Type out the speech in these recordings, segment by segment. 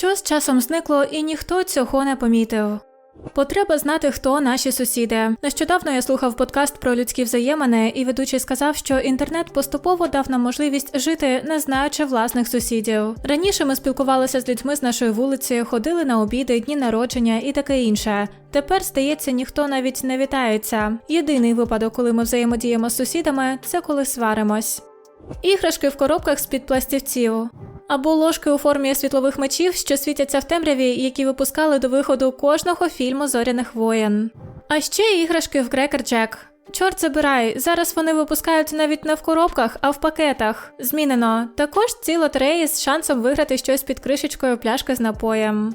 що з часом зникло, і ніхто цього не помітив. Потреба знати, хто наші сусіди. Нещодавно я слухав подкаст про людські взаємини, і ведучий сказав, що інтернет поступово дав нам можливість жити, не знаючи власних сусідів. Раніше ми спілкувалися з людьми з нашої вулиці, ходили на обіди, дні народження і таке інше. Тепер, здається, ніхто навіть не вітається. Єдиний випадок, коли ми взаємодіємо з сусідами, це коли сваримось. Іграшки в коробках з-під пластівців. Або ложки у формі світлових мечів, що світяться в темряві, які випускали до виходу кожного фільму зоряних воєн. А ще іграшки в Cracker Jack. Чорт забирай, зараз вони випускають навіть не в коробках, а в пакетах. Змінено. Також ці лотереї з шансом виграти щось під кришечкою пляшки з напоєм.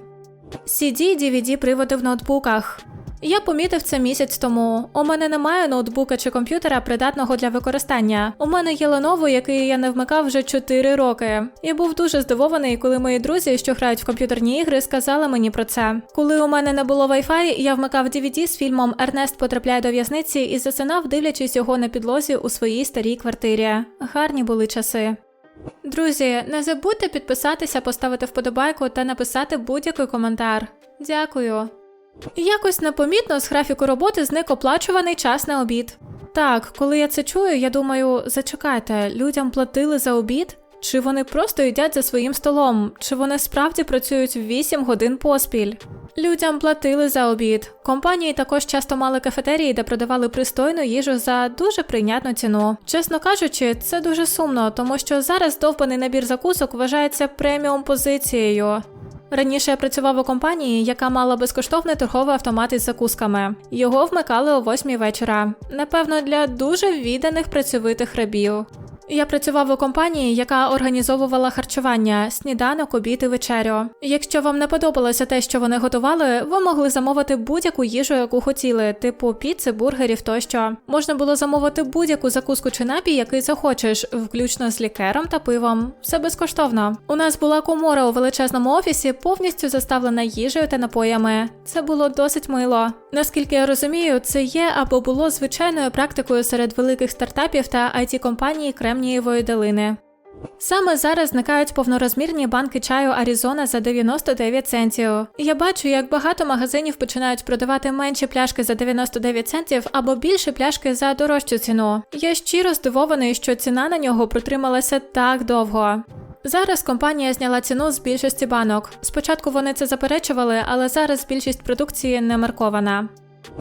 CD, DVD приводи в ноутбуках. Я помітив це місяць тому. У мене немає ноутбука чи комп'ютера, придатного для використання. У мене є Lenovo, який я не вмикав вже 4 роки. Я був дуже здивований, коли мої друзі, що грають в комп'ютерні ігри, сказали мені про це. Коли у мене не було Wi-Fi, я вмикав DVD з фільмом Ернест потрапляє до в'язниці і засинав, дивлячись його на підлозі у своїй старій квартирі. Гарні були часи. Друзі, не забудьте підписатися, поставити вподобайку та написати будь-який коментар. Дякую. Якось непомітно з графіку роботи зник оплачуваний час на обід. Так, коли я це чую, я думаю, зачекайте, людям платили за обід? Чи вони просто їдять за своїм столом? Чи вони справді працюють 8 годин поспіль? Людям платили за обід. Компанії також часто мали кафетерії, де продавали пристойну їжу за дуже прийнятну ціну. Чесно кажучи, це дуже сумно, тому що зараз довбаний набір закусок вважається преміум позицією. Раніше я працював у компанії, яка мала безкоштовний торговий автомат із закусками. Його вмикали о 8 вечора. Напевно, для дуже відданих працьовитих рабів. Я працював у компанії, яка організовувала харчування, сніданок, обід і вечерю. Якщо вам не подобалося те, що вони готували, ви могли замовити будь-яку їжу, яку хотіли, типу піци, бургерів тощо. Можна було замовити будь-яку закуску чи напій, який захочеш, включно з лікером та пивом. Все безкоштовно. У нас була комора у величезному офісі, повністю заставлена їжею та напоями. Це було досить мило. Наскільки я розумію, це є або було звичайною практикою серед великих стартапів та it компаній Кремнієвої долини. Саме зараз зникають повнорозмірні банки чаю Аризона за 99 центів. Я бачу, як багато магазинів починають продавати менші пляшки за 99 центів або більші пляшки за дорожчу ціну. Я щиро здивований, що ціна на нього протрималася так довго. Зараз компанія зняла ціну з більшості банок. Спочатку вони це заперечували, але зараз більшість продукції не маркована.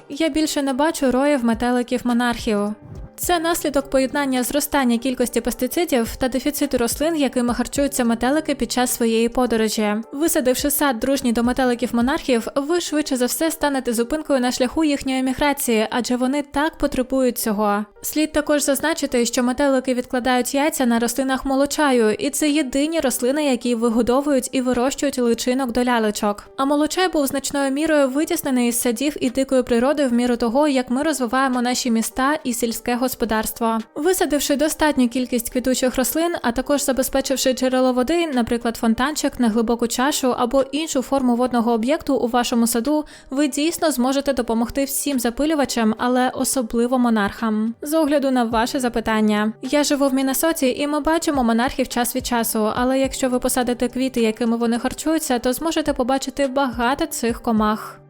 Я більше не бачу роїв метеликів монархів. Це наслідок поєднання зростання кількості пестицидів та дефіциту рослин, якими харчуються метелики під час своєї подорожі. Висадивши сад дружній до метеликів монархів, ви швидше за все станете зупинкою на шляху їхньої міграції, адже вони так потребують цього. Слід також зазначити, що метелики відкладають яйця на рослинах молочаю, і це єдині рослини, які вигодовують і вирощують личинок до лялечок. А молочай був значною мірою витіснений із садів і дикої природи в міру того, як ми розвиваємо наші міста і сільське господарство. Висадивши достатню кількість квітучих рослин, а також забезпечивши джерело води, наприклад, фонтанчик, неглибоку чашу або іншу форму водного об'єкту у вашому саду, ви дійсно зможете допомогти всім запилювачам, але особливо монархам. З огляду на ваше запитання, я живу в Міннесоті, і ми бачимо монархів час від часу. Але якщо ви посадите квіти, якими вони харчуються, то зможете побачити багато цих комах.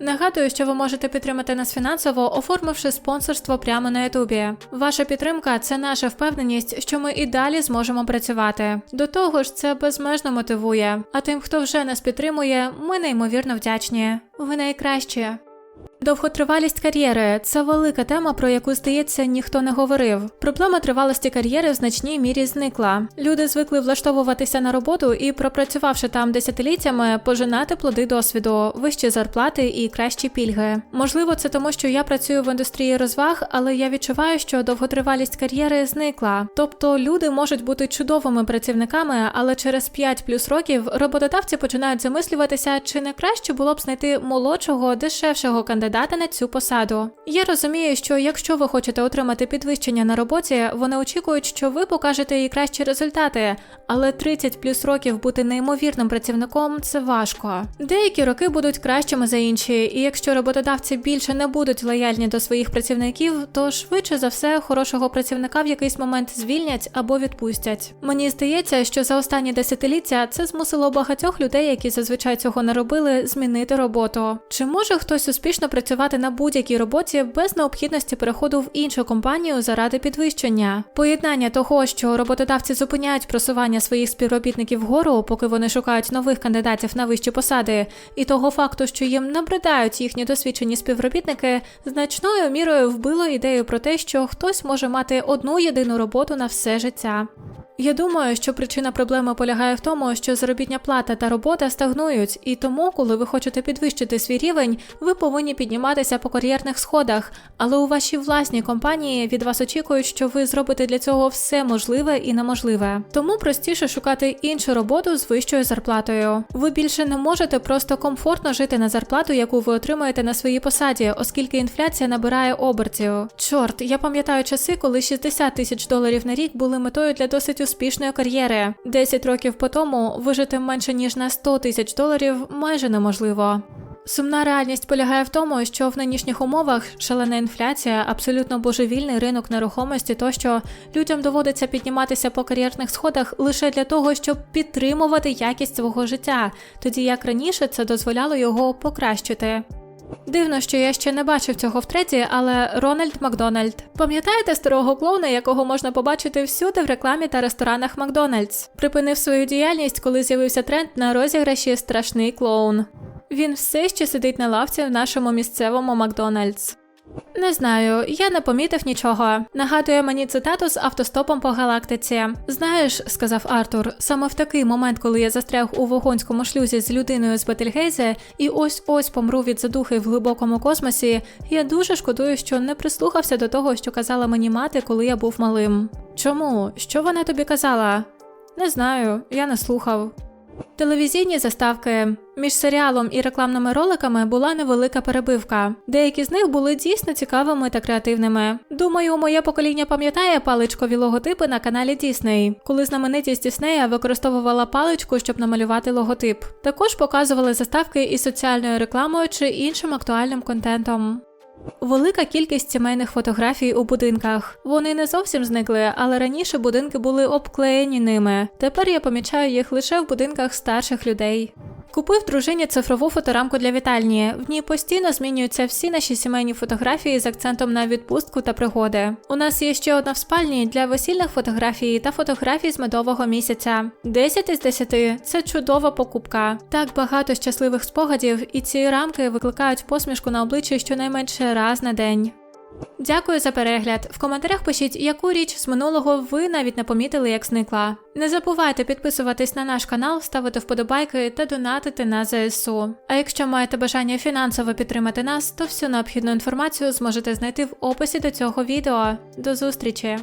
Нагадую, що ви можете підтримати нас фінансово, оформивши спонсорство прямо на Ютубі. Ваша підтримка це наша впевненість, що ми і далі зможемо працювати. До того ж, це безмежно мотивує. А тим, хто вже нас підтримує, ми неймовірно вдячні. Ви найкращі. Довготривалість кар'єри це велика тема, про яку здається ніхто не говорив. Проблема тривалості кар'єри в значній мірі зникла. Люди звикли влаштовуватися на роботу і, пропрацювавши там десятиліттями, пожинати плоди досвіду, вищі зарплати і кращі пільги. Можливо, це тому, що я працюю в індустрії розваг, але я відчуваю, що довготривалість кар'єри зникла. Тобто люди можуть бути чудовими працівниками, але через 5 плюс років роботодавці починають замислюватися, чи не краще було б знайти молодшого, дешевшого кандидата кандидата на цю посаду. Я розумію, що якщо ви хочете отримати підвищення на роботі, вони очікують, що ви покажете і кращі результати, але 30 плюс років бути неймовірним працівником це важко. Деякі роки будуть кращими за інші, і якщо роботодавці більше не будуть лояльні до своїх працівників, то швидше за все хорошого працівника в якийсь момент звільнять або відпустять. Мені здається, що за останні десятиліття це змусило багатьох людей, які зазвичай цього не робили, змінити роботу. Чи може хтось успішно працювати на будь-якій роботі без необхідності переходу в іншу компанію заради підвищення? Поєднання того, що роботодавці зупиняють просування своїх співробітників вгору, поки вони шукають нових кандидатів на вищі посади, і того факту, що їм набридають їхні досвідчені співробітники, значною мірою вбило ідею про те, що хтось може мати одну єдину роботу на все життя. Я думаю, що причина проблеми полягає в тому, що заробітня плата та робота стагнують, і тому, коли ви хочете підвищити свій рівень, ви повинні підніматися по кар'єрних сходах, але у вашій власній компанії від вас очікують, що ви зробите для цього все можливе і неможливе. Тому простіше шукати іншу роботу з вищою зарплатою. Ви більше не можете просто комфортно жити на зарплату, яку ви отримуєте на своїй посаді, оскільки інфляція набирає обертів. Чорт, я пам'ятаю часи, коли 60 тисяч доларів на рік були метою для досить успішної кар'єри. 10 років по тому вижити менше ніж на 100 тисяч доларів майже неможливо. Сумна реальність полягає в тому, що в нинішніх умовах шалена інфляція, абсолютно божевільний ринок нерухомості, тощо людям доводиться підніматися по кар'єрних сходах лише для того, щоб підтримувати якість свого життя, тоді як раніше це дозволяло його покращити. Дивно, що я ще не бачив цього в але Рональд Макдональд. Пам'ятаєте старого клоуна, якого можна побачити всюди в рекламі та ресторанах Макдональдс? Припинив свою діяльність, коли з'явився тренд на розіграші страшний клоун. Він все ще сидить на лавці в нашому місцевому Макдональдс. Не знаю, я не помітив нічого. Нагадує мені цитату з автостопом по галактиці. Знаєш, сказав Артур, саме в такий момент, коли я застряг у вогонському шлюзі з людиною з Бетельгейзе, і ось ось помру від задухи в глибокому космосі, я дуже шкодую, що не прислухався до того, що казала мені мати, коли я був малим. Чому? Що вона тобі казала? Не знаю, я не слухав. Телевізійні заставки між серіалом і рекламними роликами була невелика перебивка. Деякі з них були дійсно цікавими та креативними. Думаю, моє покоління пам'ятає паличкові логотипи на каналі Дісней, коли знаменитість Діснея використовувала паличку, щоб намалювати логотип. Також показували заставки із соціальною рекламою чи іншим актуальним контентом. Велика кількість сімейних фотографій у будинках. Вони не зовсім зникли, але раніше будинки були обклеєні ними. Тепер я помічаю їх лише в будинках старших людей. Купив дружині цифрову фоторамку для вітальні. В ній постійно змінюються всі наші сімейні фотографії з акцентом на відпустку та пригоди. У нас є ще одна в спальні для весільних фотографій та фотографій з медового місяця. 10 із 10 – це чудова покупка. Так багато щасливих спогадів, і ці рамки викликають посмішку на обличчі щонайменше раз на день. Дякую за перегляд. В коментарях пишіть, яку річ з минулого ви навіть не помітили, як зникла. Не забувайте підписуватись на наш канал, ставити вподобайки та донатити на ЗСУ. А якщо маєте бажання фінансово підтримати нас, то всю необхідну інформацію зможете знайти в описі до цього відео. До зустрічі!